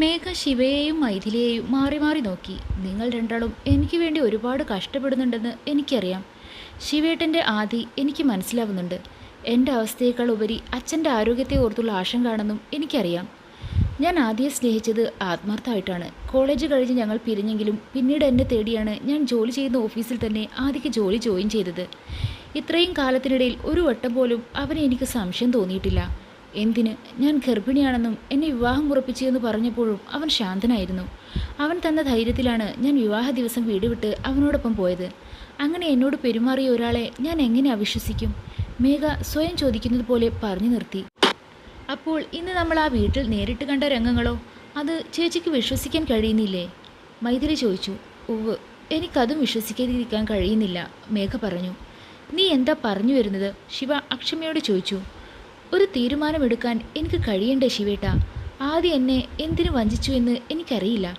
മേഘ ശിവയെയും മൈഥിലിയെയും മാറി മാറി നോക്കി. നിങ്ങൾ രണ്ടാളും എനിക്ക് വേണ്ടി ഒരുപാട് കഷ്ടപ്പെടുന്നുണ്ടെന്ന് എനിക്കറിയാം. ശിവേട്ടന്റെ ആദി എനിക്ക് മനസ്സിലാവുന്നുണ്ട്. എന്റെ അവസ്ഥയേക്കാൾ ഉപരി അച്ഛന്റെ ആരോഗ്യത്തെ ഓർത്തുള്ള ആശങ്കാണെന്നും എനിക്കറിയാം. ഞാൻ ആദ്യം സ്നേഹിച്ചത് ആത്മാർത്ഥമായിട്ടാണ്. കോളേജ് കഴിഞ്ഞ് ഞങ്ങൾ പിരിഞ്ഞെങ്കിലും പിന്നീട് എന്നെ തേടിയാണ് ഞാൻ ജോലി ചെയ്യുന്ന ഓഫീസിൽ തന്നെ ആദ്യക്ക് ജോലി ജോയിൻ ചെയ്തത്. ഇത്രയും കാലത്തിനിടയിൽ ഒരു വട്ടം പോലും അവനെ എനിക്ക് സംശയം തോന്നിയിട്ടില്ല. എന്തിന്? ഞാൻ ഗർഭിണിയാണെന്നും എന്നെ വിവാഹം ഉറപ്പിച്ചു എന്ന് പറഞ്ഞപ്പോഴും അവൻ ശാന്തനായിരുന്നു. അവൻ തന്ന ധൈര്യത്തിലാണ് ഞാൻ വിവാഹ ദിവസം വീട് വിട്ട് അവനോടൊപ്പം പോയത്. അങ്ങനെ എന്നോട് പെരുമാറിയ ഒരാളെ ഞാൻ എങ്ങനെ അവിശ്വസിക്കും? മേഘ സ്വയം ചോദിക്കുന്നത് പോലെ പറഞ്ഞു നിർത്തി. അപ്പോൾ ഇന്ന് നമ്മൾ ആ വീട്ടിൽ നേരിട്ട് കണ്ട രംഗങ്ങളോ? അത് ചേച്ചിക്ക് വിശ്വസിക്കാൻ കഴിയുന്നില്ലേ? മൈഥിലി ചോദിച്ചു. ഉവ് എനിക്കതും വിശ്വസിക്കാതിരിക്കാൻ കഴിയുന്നില്ല മേഘ പറഞ്ഞു. നീ എന്താ പറഞ്ഞു വരുന്നത്? ശിവ അക്ഷമയോട് ചോദിച്ചു. ഒരു തീരുമാനമെടുക്കാൻ എനിക്ക് കഴിയണ്ടേ ശിവേട്ട? ആദ്യം എന്നെ എന്തിനു വഞ്ചിച്ചു എന്ന് എനിക്കറിയില്ല.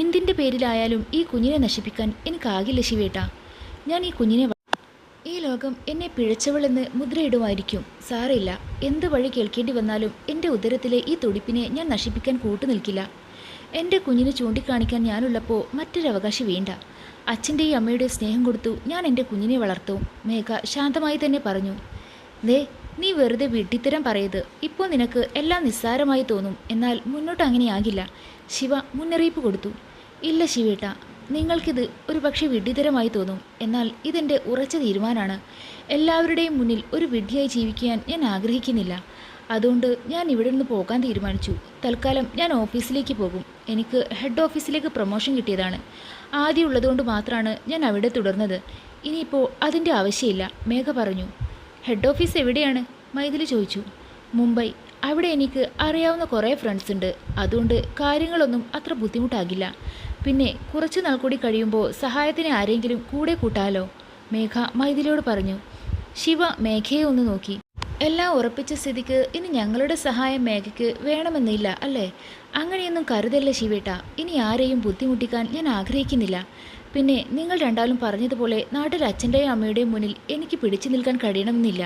എന്തിന്റെ പേരിലായാലും ഈ കുഞ്ഞിനെ നശിപ്പിക്കാൻ എനിക്കാകില്ല ശിവേട്ട. ഞാൻ ഈ കുഞ്ഞിനെ ഈ ലോകം എന്നെ പിഴച്ചവളെന്ന് മുദ്രയിടുമായിരിക്കും. സാറില്ല എന്ത് വഴി കേൾക്കേണ്ടി വന്നാലും എന്റെ ഉദരത്തിലെ ഈ തുടിപ്പിനെ ഞാൻ നശിപ്പിക്കാൻ കൂട്ടുനിൽക്കില്ല എന്റെ കുഞ്ഞിനെ ചൂണ്ടിക്കാണിക്കാൻ ഞാനുള്ളപ്പോൾ മറ്റൊരവകാശി വേണ്ട. അച്ഛന്റെയും അമ്മയുടെ സ്നേഹം കൊടുത്തു ഞാൻ എന്റെ കുഞ്ഞിനെ വളർത്തും. മേഘ ശാന്തമായി തന്നെ പറഞ്ഞു. ദേ നീ വെറുതെ വിഡ്ഢിത്തരം പറയത് ഇപ്പോൾ നിനക്ക് എല്ലാം നിസ്സാരമായി തോന്നും. എന്നാൽ മുന്നോട്ട് അങ്ങനെയാകില്ല. ശിവ മുന്നറിയിപ്പ് കൊടുത്തു. ഇല്ല ശിവേട്ട നിങ്ങൾക്കിത് ഒരു പക്ഷേ വിഡ്ഢിതരമായി തോന്നും. എന്നാൽ ഇതെന്റെ ഉറച്ച തീരുമാനമാണ് എല്ലാവരുടെയും മുന്നിൽ ഒരു വിഡ്ഢിയായി ജീവിക്കാൻ ഞാൻ ആഗ്രഹിക്കുന്നില്ല. അതുകൊണ്ട് ഞാൻ ഇവിടെ നിന്ന് പോകാൻ തീരുമാനിച്ചു. തൽക്കാലം ഞാൻ ഓഫീസിലേക്ക് പോകും. എനിക്ക് ഹെഡ് ഓഫീസിലേക്ക് പ്രൊമോഷൻ കിട്ടിയതാണ്. ആദ്യം ഉള്ളതുകൊണ്ട് മാത്രമാണ് ഞാൻ അവിടെ തുടർന്നത്. ഇനിയിപ്പോൾ അതിന്റെ ആവശ്യമില്ല. മേഘ പറഞ്ഞു. ഹെഡ് ഓഫീസ് എവിടെയാണ്? മൈഥിലി ചോദിച്ചു. മുംബൈ. അവിടെ എനിക്ക് അറിയാവുന്ന കുറേ ഫ്രണ്ട്സ് ഉണ്ട്. അതുകൊണ്ട് കാര്യങ്ങളൊന്നും അത്ര ബുദ്ധിമുട്ടാകില്ല. പിന്നെ കുറച്ച് നാൾ കൂടി കഴിയുമ്പോൾ സഹായത്തിന് ആരെങ്കിലും കൂടെ കൂട്ടാലോ? മേഘ മൈഥിലിയോട് പറഞ്ഞു. ശിവ മേഘയെ ഒന്ന് നോക്കി. എല്ലാം ഉറപ്പിച്ച സ്ഥിതിക്ക് ഇനി ഞങ്ങളുടെ സഹായം മേഘയ്ക്ക് വേണമെന്നില്ല അല്ലേ? അങ്ങനെയൊന്നും കരുതല്ല ശിവേട്ട? ഇനി ആരെയും ബുദ്ധിമുട്ടിക്കാൻ ഞാൻ ആഗ്രഹിക്കുന്നില്ല. പിന്നെ നിങ്ങൾ രണ്ടാളും പറഞ്ഞതുപോലെ നാട്ടിൽ അച്ഛന്റെയും അമ്മയുടെയും മുന്നിൽ എനിക്ക് പിടിച്ചു നിൽക്കാൻ കഴിയണമെന്നില്ല.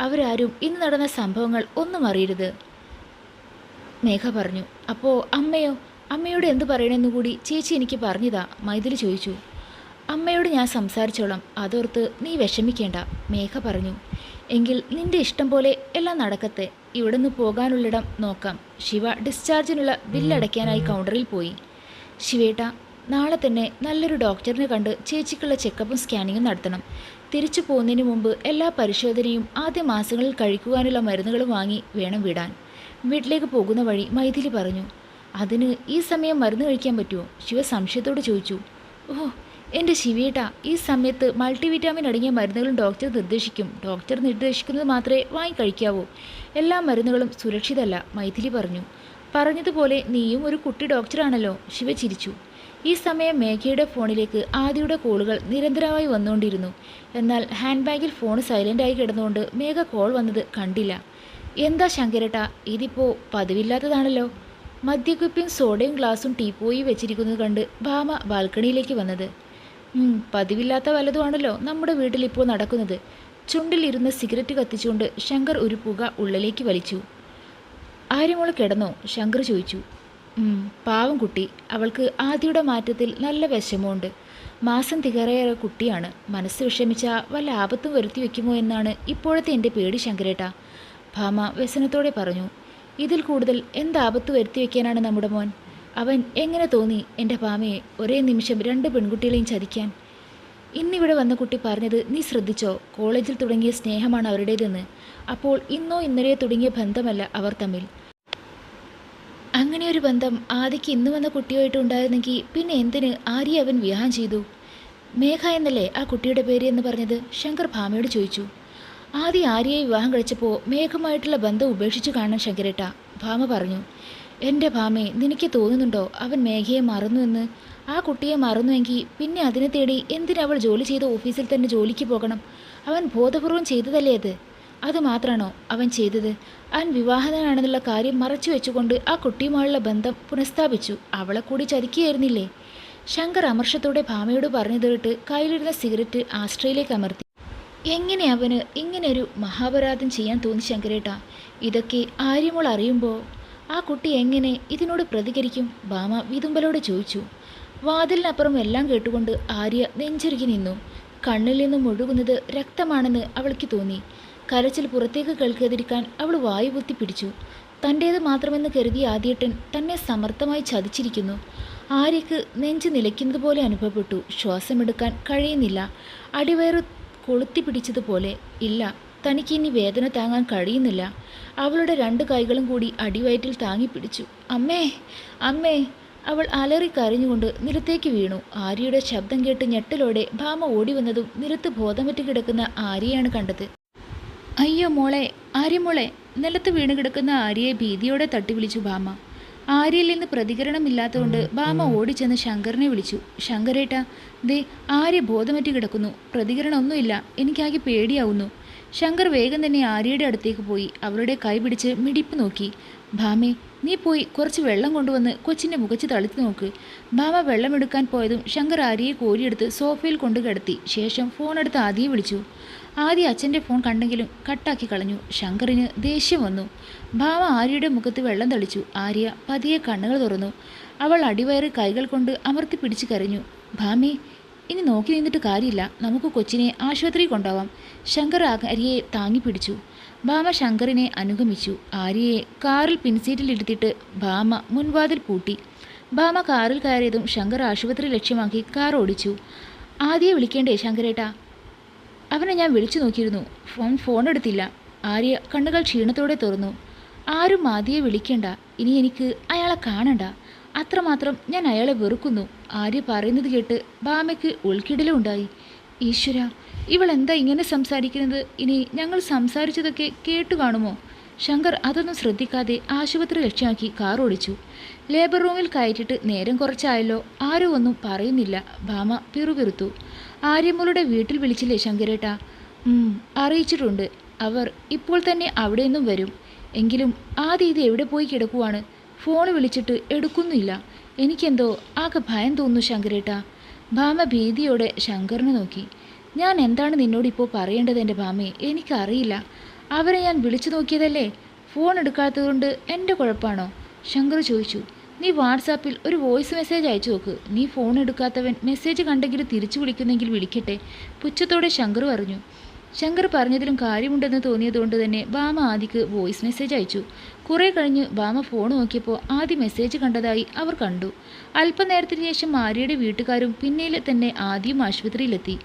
അവരാരും ഇന്ന് നടന്ന സംഭവങ്ങൾ ഒന്നും അറിയരുത്. മേഘ പറഞ്ഞു അപ്പോൾ അമ്മയോ അമ്മയോട് എന്ത് പറയണമെന്ന് കൂടി ചേച്ചി എനിക്ക് പറഞ്ഞതാ മൈഥിലി ചോദിച്ചു. അമ്മയോട് ഞാൻ സംസാരിച്ചോളാം അതോർത്ത് നീ വിഷമിക്കേണ്ട മേഘ പറഞ്ഞു. എങ്കിൽ നിന്റെ ഇഷ്ടം പോലെ എല്ലാം നടക്കത്തെ ഇവിടെ നിന്ന് പോകാനുള്ളിടം നോക്കാം ശിവ ഡിസ്ചാർജിനുള്ള ബില്ലടയ്ക്കാനായി കൗണ്ടറിൽ പോയി. ശിവേട്ട നാളെ തന്നെ നല്ലൊരു ഡോക്ടറിനെ കണ്ട് ചേച്ചിക്കുള്ള ചെക്കപ്പും സ്കാനിങ്ങും നടത്തണം. തിരിച്ചു പോകുന്നതിന് മുമ്പ് എല്ലാ പരിശോധനയും ആദ്യ മാസങ്ങളിൽ കഴിക്കുവാനുള്ള മരുന്നുകളും വാങ്ങി വേണം വിടാൻ. വീട്ടിലേക്ക് പോകുന്ന വഴി മൈഥിലി പറഞ്ഞു അതിന് ഈ സമയം മരുന്ന് കഴിക്കാൻ പറ്റുമോ? ശിവ സംശയത്തോട് ചോദിച്ചു ഓ എന്റെ ശിവേട്ട ഈ സമയത്ത് മൾട്ടിവിറ്റാമിൻ അടങ്ങിയ മരുന്നുകളും ഡോക്ടർ നിർദ്ദേശിക്കും. ഡോക്ടർ നിർദ്ദേശിക്കുന്നത് മാത്രമേ വാങ്ങി കഴിക്കാവൂ. എല്ലാ മരുന്നുകളും സുരക്ഷിതല്ല മൈഥിലി പറഞ്ഞു. പറഞ്ഞതുപോലെ നീയും ഒരു കുട്ടി ഡോക്ടറാണല്ലോ ശിവ ചിരിച്ചു. ഈ സമയം മേഘയുടെ ഫോണിലേക്ക് ആദിയുടെ കോളുകൾ നിരന്തരമായി വന്നുകൊണ്ടിരുന്നു. എന്നാൽ ഹാൻഡ് ബാഗിൽ ഫോൺ സൈലന്റായി കിടന്നുകൊണ്ട് മേഘ കോൾ വന്നത് കണ്ടില്ല. എന്താ ശങ്കരട്ട ഇതിപ്പോൾ പതിവില്ലാത്തതാണല്ലോ. മദ്യക്കുപ്പിയും സോഡയും ഗ്ലാസും ടീപ്പോയി വെച്ചിരിക്കുന്നത് കണ്ട് ഭാമ ബാൽക്കണിയിലേക്ക് വന്നത്. പതിവില്ലാത്ത വലതുമാണല്ലോ നമ്മുടെ വീട്ടിൽ ഇപ്പോൾ നടക്കുന്നത്. ചുണ്ടിലിരുന്ന് സിഗരറ്റ് കത്തിച്ചുകൊണ്ട് ശങ്കർ ഒരു പുക ഉള്ളിലേക്ക് വലിച്ചു. ആര്യമോൾ കിടന്നോ? ശങ്കർ ചോദിച്ചു. പാവം കുട്ടി. അവൾക്ക് ആദ്യയുടെ മാറ്റത്തിൽ നല്ല വിഷമമുണ്ട്. മാസം തികറേറെ കുട്ടിയാണ്. മനസ്സ് വിഷമിച്ച വല്ല ആപത്തും വരുത്തി വെക്കുമോ എന്നാണ് ഇപ്പോഴത്തെ എന്റെ പേടി ശങ്കരേട്ട. ഭാമ വ്യസനത്തോടെ പറഞ്ഞു ഇതിൽ കൂടുതൽ എന്താപത്ത് വരുത്തി വെക്കാനാണ് നമ്മുടെ മോൻ? അവൻ എങ്ങനെ തോന്നി എന്റെ ഭാമയെ ഒരേ നിമിഷം രണ്ട് പെൺകുട്ടികളെയും ചതിക്കാൻ? ഇന്നിവിടെ വന്ന കുട്ടി പറഞ്ഞത് നീ ശ്രദ്ധിച്ചോ? കോളേജിൽ തുടങ്ങിയ സ്നേഹമാണ് അവരുടേതെന്ന്. അപ്പോൾ ഇന്നോ ഇന്നലെയോ തുടങ്ങിയ ബന്ധമല്ല അവർ തമ്മിൽ. അങ്ങനെ ഒരു ബന്ധം ആദിക്ക് ഇന്ന് വന്ന കുട്ടിയുമായിട്ട് ഉണ്ടായിരുന്നെങ്കിൽ പിന്നെ എന്തിന് ആര്യ അവൻ വിവാഹം ചെയ്തു? മേഘ എന്നല്ലേ ആ കുട്ടിയുടെ പേര് എന്ന് പറഞ്ഞത്? ശങ്കർ ഭാമയോട് ചോദിച്ചു. ആദ്യ ആര്യയെ വിവാഹം കഴിച്ചപ്പോൾ മേഘമായിട്ടുള്ള ബന്ധം ഉപേക്ഷിച്ചു കാണാൻ ശങ്കരേട്ട. ഭാമ പറഞ്ഞു. എന്റെ ഭാമേ നിനക്ക് തോന്നുന്നുണ്ടോ അവൻ മേഘയെ മറന്നു എന്ന്? ആ കുട്ടിയെ മറന്നുവെങ്കിൽ പിന്നെ അതിനെ തേടി എന്തിനവൾ ജോലി ചെയ്ത ഓഫീസിൽ തന്നെ ജോലിക്ക് പോകണം? അവൻ ബോധപൂർവം ചെയ്തതല്ലേ അത്? അത് മാത്രമാണോ അവൻ ചെയ്തത്? അവൻ വിവാഹിതനാണെന്നുള്ള കാര്യം മറച്ചു വെച്ചുകൊണ്ട് ആ കുട്ടിയുമായുള്ള ബന്ധം പുനഃസ്ഥാപിച്ചു. അവളെ കൂടി ചതിക്കുകയായിരുന്നില്ലേ? ശങ്കർ അമർഷത്തോടെ ഭാമയോട് പറഞ്ഞു തീർട്ട് കയ്യിലിരുന്ന സിഗരറ്റ് ആസ്ട്രയിലേക്ക് അമർത്തി. എങ്ങനെ അവന് ഇങ്ങനെയൊരു മഹാപരാധം ചെയ്യാൻ തോന്നി ശങ്കരേട്ട? ഇതൊക്കെ ആര്യമോൾ അറിയുമ്പോൾ ആ കുട്ടി എങ്ങനെ ഇതിനോട് പ്രതികരിക്കും? ഭാമ വിതുമ്പലോടെ ചോദിച്ചു. വാതിലിനപ്പുറം എല്ലാം കേട്ടുകൊണ്ട് ആര്യ നെഞ്ചുരുകി നിന്നു. കണ്ണിൽ നിന്നും ഒഴുകുന്നത് രക്തമാണെന്ന് അവൾക്ക് തോന്നി. കരച്ചിൽ പുറത്തേക്ക് കേൾക്കാതിരിക്കാൻ അവൾ വായു പൊത്തി പിടിച്ചു. തന്റേത് മാത്രമെന്ന് കരുതി ആദ്യേട്ടൻ തന്നെ സമർത്ഥമായി ചതിച്ചിരിക്കുന്നു. ആര്യക്ക് നെഞ്ച് നിലയ്ക്കുന്നത് പോലെ അനുഭവപ്പെട്ടു. ശ്വാസമെടുക്കാൻ കഴിയുന്നില്ല. അടിവയറ് കൊളുത്തി പിടിച്ചതുപോലെ. ഇല്ല തനിക്ക് ഇനി വേദന താങ്ങാൻ കഴിയുന്നില്ല. അവളുടെ രണ്ട് കൈകളും കൂടി അടിവയറ്റിൽ താങ്ങിപ്പിടിച്ചു അമ്മേ അമ്മേ അവൾ അലറി കരഞ്ഞുകൊണ്ട് നിലത്തേക്ക് വീണു. ആര്യയുടെ ശബ്ദം കേട്ട് ഞെട്ടലോടെ ഭാമ ഓടി വന്നതും നിലത്ത് ബോധമറ്റ് കിടക്കുന്ന ആര്യയാണ് കണ്ടത്. അയ്യോ മോളെ ആര്യമോളെ നിലത്ത് വീണ് കിടക്കുന്ന ആര്യയെ ഭീതിയോടെ തട്ടി വിളിച്ചു ഭാമ. ആര്യയിൽ നിന്ന് പ്രതികരണമില്ലാത്തതുകൊണ്ട് ഭാമ ഓടിച്ചെന്ന് ശങ്കറിനെ വിളിച്ചു. ശങ്കരേട്ട ദേ ആര്യ ബോധമറ്റി കിടക്കുന്നു. പ്രതികരണമൊന്നുമില്ല എനിക്കാകെ പേടിയാവുന്നു. ശങ്കർ വേഗം തന്നെ ആര്യയുടെ അടുത്തേക്ക് പോയി. അവരുടെ കൈ പിടിച്ച് മിടിപ്പ് നോക്കി. ഭാമേ നീ പോയി കുറച്ച് വെള്ളം കൊണ്ടുവന്ന് കൊച്ചിന്റെ മുഖച്ച് തളിച്ചു നോക്ക്. ഭാമ വെള്ളമെടുക്കാൻ പോയതും ശങ്കർ ആര്യയെ കോരിയെടുത്ത് സോഫയിൽ കൊണ്ടു കിടത്തി. ശേഷം ഫോണെടുത്ത് ആദ്യം വിളിച്ചു. ആദ്യം അച്ഛന്റെ ഫോൺ കണ്ടെങ്കിലും കട്ടാക്കി കളഞ്ഞു. ശങ്കറിന് ദേഷ്യം വന്നു. ഭാവ ആര്യയുടെ മുഖത്ത് വെള്ളം തളിച്ചു. ആര്യ പതിയെ കണ്ണുകൾ തുറന്നു. അവൾ അടിവയറ് കൈകൾ കൊണ്ട് അമർത്തി പിടിച്ചു കരഞ്ഞു. ഭാമി ഇനി നോക്കി നിന്നിട്ട് കാര്യമില്ല. നമുക്ക് കൊച്ചിനെ ആശുപത്രി കൊണ്ടുപോവാം. ശങ്കർ ആര്യയെ താങ്ങി പിടിച്ചു. ഭാമ ശങ്കറിനെ അനുഗമിച്ചു. ആര്യയെ കാറിൽ പിൻസീറ്റിൽ പിൻസീറ്റിലിരുത്തിയിട്ട് ഭാമ മുൻവാതിൽ പൂട്ടി. ഭാമ കാറിൽ കയറിയതും ശങ്കർ ആശുപത്രി ലക്ഷ്യമാക്കി കാർ ഓടിച്ചു. ആദ്യം വിളിക്കേണ്ടേ ശങ്കരേട്ടാ? അവനെ ഞാൻ വിളിച്ചു നോക്കിയിരുന്നു. ഫോൺ ഫോൺ എടുത്തില്ല. ആര്യ കണ്ണുകൾ ക്ഷീണത്തോടെ തുറന്നു. ആരും ആദ്യയെ വിളിക്കണ്ട. ഇനി എനിക്ക് അയാളെ കാണണ്ട. അത്രമാത്രം ഞാൻ അയാളെ വെറുക്കുന്നു. ആര്യ പറയുന്നത് കേട്ട് ബാമയ്ക്ക് ഉൾക്കിടലുണ്ടായി ഈശ്വര എന്താ ഇങ്ങനെ സംസാരിക്കുന്നത്? ഇനി ഞങ്ങൾ സംസാരിച്ചതൊക്കെ കേട്ടു കാണുമോ? ശങ്കർ അതൊന്നും ശ്രദ്ധിക്കാതെ ആശുപത്രി ലക്ഷ്യമാക്കി കാർ ഓടിച്ചു. ലേബർ റൂമിൽ കയറ്റിട്ട് നേരം കുറച്ചായല്ലോ. ആരും ഒന്നും പറയുന്നില്ല. ഭാമ പിറുപിറുത്തു. ആര്യമോളുടെ വീട്ടിൽ വിളിച്ചില്ലേ ശങ്കരേട്ട? അറിയിച്ചിട്ടുണ്ട്. അവർ ഇപ്പോൾ തന്നെ അവിടെ നിന്നും വരും. എങ്കിലും ആദ്യം ഇത് എവിടെ പോയി കിടക്കുവാണ്? ഫോൺ വിളിച്ചിട്ട് എടുക്കുന്നില്ല എനിക്കെന്തോ ആകെ ഭയം തോന്നുന്നു ശങ്കരേട്ട. ഭാമ ഭീതിയോടെ ശങ്കറിനെ നോക്കി. ഞാൻ എന്താണ് നിന്നോട് ഇപ്പോൾ പറയേണ്ടത് എന്റെ ഭാമയെ എനിക്കറിയില്ല. അവരെ ഞാൻ വിളിച്ചു നോക്കിയതല്ലേ? ഫോൺ എടുക്കാത്തതുകൊണ്ട് എന്റെ കുഴപ്പമാണോ? ശങ്കർ ചോദിച്ചു. നീ വാട്സാപ്പിൽ ഒരു വോയിസ് മെസ്സേജ് അയച്ചു നോക്ക്. നീ ഫോൺ എടുക്കാത്തവൻ മെസ്സേജ് കണ്ടെങ്കിൽ തിരിച്ചു വിളിക്കുന്നെങ്കിൽ വിളിക്കട്ടെ. പുച്ഛത്തോടെ ശങ്കർ പറഞ്ഞു. ശങ്കർ പറഞ്ഞതിലും കാര്യമുണ്ടെന്ന് തോന്നിയതുകൊണ്ട് തന്നെ ബാമ ആദിക്ക് വോയിസ് മെസ്സേജ് അയച്ചു. കുറേ കഴിഞ്ഞ് ബാമ ഫോൺ നോക്കിയപ്പോൾ ആദ്യ മെസ്സേജ് കണ്ടതായി അവർ കണ്ടു. അല്പനേരത്തിന് ശേഷം ആര്യയുടെ വീട്ടുകാരും പിന്നീട് തന്നെ ആദ്യം ആശുപത്രിയിലെത്തി.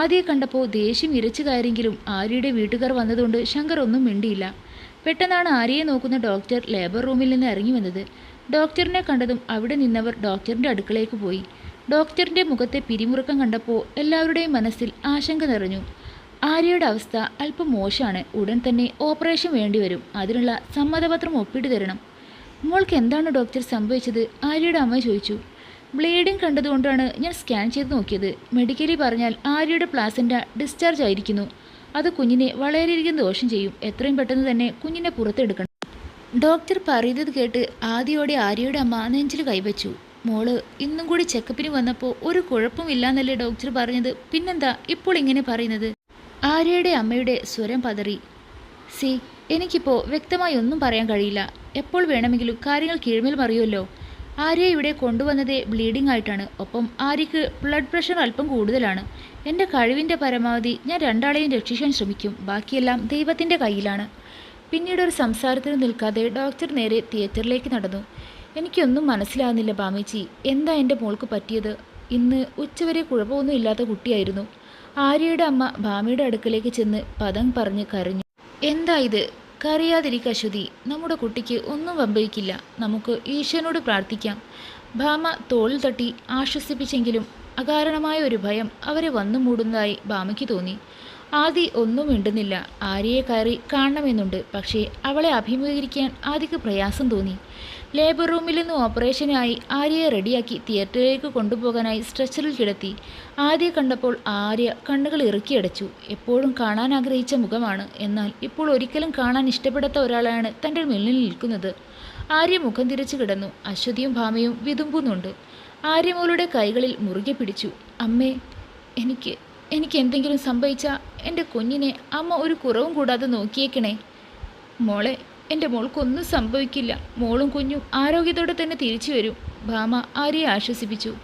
ആദ്യയെ കണ്ടപ്പോൾ ദേഷ്യം ഇരച്ചു കയറിയെങ്കിലും ആര്യയുടെ വീട്ടുകാർ വന്നതുകൊണ്ട് ശങ്കർ ഒന്നും മിണ്ടിയില്ല. പെട്ടെന്നാണ് ആര്യയെ നോക്കുന്ന ഡോക്ടർ ലേബർ റൂമിൽ നിന്ന് ഇറങ്ങി വന്നത്. ഡോക്ടറിനെ കണ്ടതും അവിടെ നിന്നവർ ഡോക്ടറിന്റെ അടുക്കളേക്ക് പോയി. ഡോക്ടറിന്റെ മുഖത്തെ പിരിമുറുക്കം കണ്ടപ്പോൾ എല്ലാവരുടെയും മനസ്സിൽ ആശങ്ക നിറഞ്ഞു. ആര്യയുടെ അവസ്ഥ അല്പം മോശമാണ്. ഉടൻ തന്നെ ഓപ്പറേഷൻ വേണ്ടിവരും അതിനുള്ള സമ്മതപത്രം ഒപ്പിട്ട് തരണം. മോൾക്ക് എന്താണ് ഡോക്ടർ സംഭവിച്ചത്? ആര്യയുടെ അമ്മ ചോദിച്ചു. ബ്ലീഡിംഗ് കണ്ടതുകൊണ്ടാണ് ഞാൻ സ്കാൻ ചെയ്ത് നോക്കിയത്. മെഡിക്കലി പറഞ്ഞാൽ ആര്യയുടെ പ്ലാസന്റ ഡിസ്ചാർജ് ആയിരിക്കുന്നു. അത് കുഞ്ഞിനെ വളരെയധികം ദോഷം ചെയ്യും. എത്രയും പെട്ടെന്ന് തന്നെ കുഞ്ഞിനെ പുറത്തെടുക്കണം. ഡോക്ടർ പറയുന്നത് കേട്ട് ആദ്യയോടെ ആര്യയുടെ അമ്മ നെഞ്ചിൽ കൈവച്ചു. മോൾ ഇന്നും കൂടി ചെക്കപ്പിന് വന്നപ്പോൾ ഒരു കുഴപ്പമില്ലാന്നല്ലേ ഡോക്ടർ പറഞ്ഞത്? പിന്നെന്താ ഇപ്പോൾ ഇങ്ങനെ പറയുന്നത്? ആര്യയുടെ അമ്മയുടെ സ്വരം പതറി. സി എനിക്കിപ്പോൾ വ്യക്തമായി ഒന്നും പറയാൻ കഴിയില്ല. എപ്പോൾ വേണമെങ്കിലും കാര്യങ്ങൾ കീഴ്മേൽ മറിയുമല്ലോ. ആര്യ ഇവിടെ കൊണ്ടുവന്നതേ ബ്ലീഡിംഗ് ആയിട്ടാണ്. ഒപ്പം ആര്യക്ക് ബ്ലഡ് പ്രഷർ അല്പം കൂടുതലാണ്. എന്റെ കഴിവിന്റെ പരമാവധി ഞാൻ രണ്ടാളെയും രക്ഷിക്കാൻ ശ്രമിക്കും. ബാക്കിയെല്ലാം ദൈവത്തിന്റെ കയ്യിലാണ്. പിന്നീട് ഒരു സംസാരത്തിന് നിൽക്കാതെ ഡോക്ടർ നേരെ തിയേറ്ററിലേക്ക് നടന്നു. എനിക്കൊന്നും മനസ്സിലാകുന്നില്ല ബാമേച്ചി. എന്താ എന്റെ മോൾക്ക് പറ്റിയത്? ഇന്ന് ഉച്ചവരെ കുഴപ്പമൊന്നും ഇല്ലാത്ത കുട്ടിയായിരുന്നു. ആര്യയുടെ അമ്മ ഭാമിയുടെ അടുക്കലേക്ക് ചെന്ന് പദം പറഞ്ഞ് കരഞ്ഞു. എന്താ ഇത്? കരയാതിരിക്ക അശ്വതി. നമ്മുടെ കുട്ടിക്ക് ഒന്നും വമ്പയിക്കില്ല. നമുക്ക് ഈശ്വരനോട് പ്രാർത്ഥിക്കാം ഭാമ തോളിൽ തട്ടി ആശ്വസിപ്പിച്ചെങ്കിലും അകാരണമായ ഒരു ഭയം അവരെ വന്നു മൂടുന്നതായി ഭാമയ്ക്ക് തോന്നി. ആദി ഒന്നും മിണ്ടുന്നില്ല. ആര്യയെ കയറി കാണണമെന്നുണ്ട്. പക്ഷേ അവളെ അഭിമുഖീകരിക്കാൻ ആദിക്ക് പ്രയാസം തോന്നി. ലേബർ റൂമിൽ നിന്ന് ഓപ്പറേഷനായി ആര്യയെ റെഡിയാക്കി തിയേറ്ററിലേക്ക് കൊണ്ടുപോകാനായി സ്ട്രെച്ചറിൽ കിടത്തി. ആദ്യ കണ്ടപ്പോൾ ആര്യ കണ്ണുകൾ ഇറുക്കിയടച്ചു എപ്പോഴും കാണാൻ ആഗ്രഹിച്ച മുഖമാണ്. എന്നാൽ ഇപ്പോൾ ഒരിക്കലും കാണാൻ ഇഷ്ടപ്പെടാത്ത ഒരാളാണ് തന്റെ മുന്നിൽ നിൽക്കുന്നത്. ആര്യ മുഖം തിരിച്ചു കിടന്നു. അശ്വതിയും ഭാമയും വിതുമ്പുന്നുണ്ട്. ആര്യമോളുടെ കൈകളിൽ മുറുകെ പിടിച്ചു. അമ്മേ എനിക്ക് എനിക്ക് എന്തെങ്കിലും സംഭവിച്ചാൽ എന്റെ കുഞ്ഞിനെ അമ്മ ഒരു കുറവും കൂടാതെ നോക്കിയേക്കണേ. മോളെ എന്റെ മോൾക്കൊന്നും സംഭവിക്കില്ല. മോളും കുഞ്ഞും ആരോഗ്യത്തോടെ തന്നെ തിരിച്ചു വരും. ഭാമ ആര്യയെ ആശ്വസിപ്പിച്ചു.